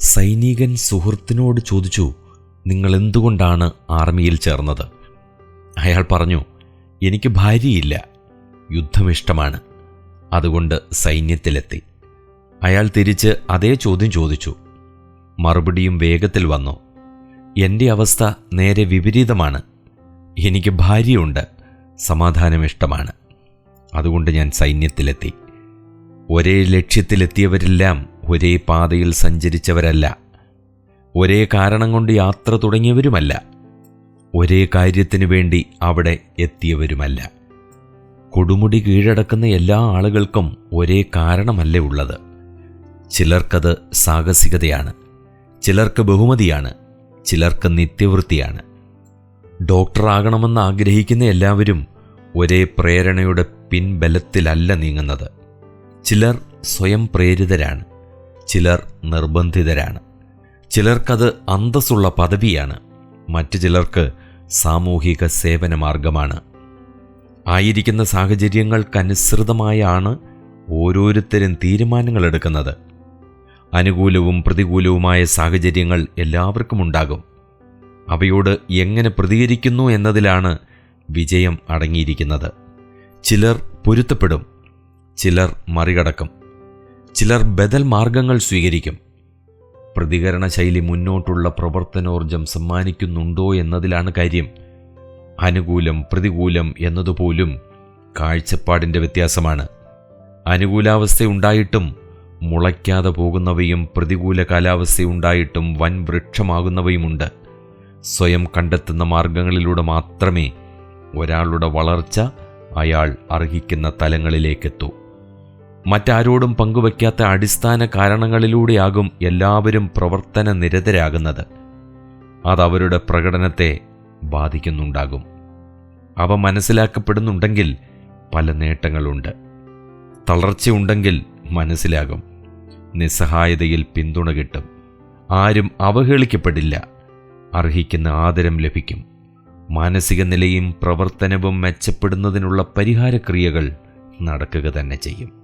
സൈനികൻ സുഹൃത്തിനോട് ചോദിച്ചു നിങ്ങൾ എന്തുകൊണ്ടാണ് ആർമിയിൽ ചേർന്നത്? അയാൾ പറഞ്ഞു എനിക്ക് ഭാര്യയില്ല യുദ്ധമിഷ്ടമാണ്. അതുകൊണ്ട് സൈന്യത്തിലെത്തി. അയാൾ തിരിച്ച് അതേ ചോദ്യം ചോദിച്ചു. മറുപടിയും വേഗത്തിൽ വന്നു എന്റെ അവസ്ഥ നേരെ വിപരീതമാണ്. എനിക്ക് ഭാര്യയുണ്ട് സമാധാനം ഇഷ്ടമാണ് അതുകൊണ്ട് ഞാൻ സൈന്യത്തിലെത്തി. ഒരേ ലക്ഷ്യത്തിലെത്തിയവരെല്ലാം ഒരേ പാതയിൽ സഞ്ചരിച്ചവരല്ല. ഒരേ കാരണം കൊണ്ട് യാത്ര തുടങ്ങിയവരുമല്ല. ഒരേ കാര്യത്തിനു വേണ്ടി അവിടെ എത്തിയവരുമല്ല. കൊടുമുടി കീഴടക്കുന്ന എല്ലാ ആളുകൾക്കും ഒരേ കാരണമല്ലേ ഉള്ളത്. ചിലർക്കത് സാഹസികതയാണ്. ചിലർക്ക് ബഹുമതിയാണ്. ചിലർക്ക് നിത്യവൃത്തിയാണ്. ഡോക്ടറാകണമെന്ന് ആഗ്രഹിക്കുന്ന എല്ലാവരും ഒരേ പ്രേരണയുടെ പിൻബലത്തിലല്ല നീങ്ങുന്നത്. ചിലർ സ്വയം പ്രേരിതരാണ്. ചിലർ നിർബന്ധിതരാണ്. ചിലർക്കത് അന്തസ്സുള്ള പദവിയാണ്. മറ്റു ചിലർക്ക് സാമൂഹിക സേവന മാർഗമാണ് ആയിരിക്കുന്ന സാഹചര്യങ്ങൾക്കനുസൃതമായാണ് ഓരോരുത്തരും തീരുമാനങ്ങൾ എടുക്കുന്നത്. അനുകൂലവും പ്രതികൂലവുമായ സാഹചര്യങ്ങൾ എല്ലാവർക്കും ഉണ്ടാകും. അവയോട് എങ്ങനെ പ്രതികരിക്കുന്നു എന്നതിലാണ് വിജയം അടങ്ങിയിരിക്കുന്നത്. ചിലർ പൊരുത്തപ്പെടും. ചിലർ മറികടക്കും. ചിലർ ബദൽ മാർഗങ്ങൾ സ്വീകരിക്കും. പ്രതികരണ ശൈലി മുന്നോട്ടുള്ള പ്രവർത്തനോർജം സമ്മാനിക്കുന്നുണ്ടോ എന്നതിലാണ് കാര്യം. അനുകൂലം പ്രതികൂലം എന്നതുപോലും കാഴ്ചപ്പാടിന്റെ വ്യത്യാസമാണ്. അനുകൂലാവസ്ഥയുണ്ടായിട്ടും മുളയ്ക്കാതെ പോകുന്നവയും പ്രതികൂല കാലാവസ്ഥയുണ്ടായിട്ടും വൻ വൃക്ഷമാകുന്നവയുമുണ്ട്. സ്വയം കണ്ടെത്തുന്ന മാർഗങ്ങളിലൂടെ മാത്രമേ ഒരാളുടെ വളർച്ച അയാൾ അർഹിക്കുന്ന തലങ്ങളിലേക്കെത്തൂ. മറ്റാരോടും പങ്കുവയ്ക്കാത്ത അടിസ്ഥാന കാരണങ്ങളിലൂടെയാകും എല്ലാവരും പ്രവർത്തന നിരതരാകുന്നത് അതവരുടെ പ്രകടനത്തെ ബാധിക്കുന്നുണ്ടാകും. അവ മനസ്സിലാക്കപ്പെടുന്നുണ്ടെങ്കിൽ പല നേട്ടങ്ങളുണ്ട്. തളർച്ചയുണ്ടെങ്കിൽ മനസ്സിലാകും. നിസ്സഹായതയിൽ പിന്തുണ കിട്ടും. ആരും അവഹേളിക്കപ്പെടില്ല. അർഹിക്കുന്ന ആദരം ലഭിക്കും. മാനസിക നിലയും പ്രവർത്തനവും മെച്ചപ്പെടുന്നതിനുള്ള പരിഹാരക്രിയകൾ നടക്കുക തന്നെ ചെയ്യും.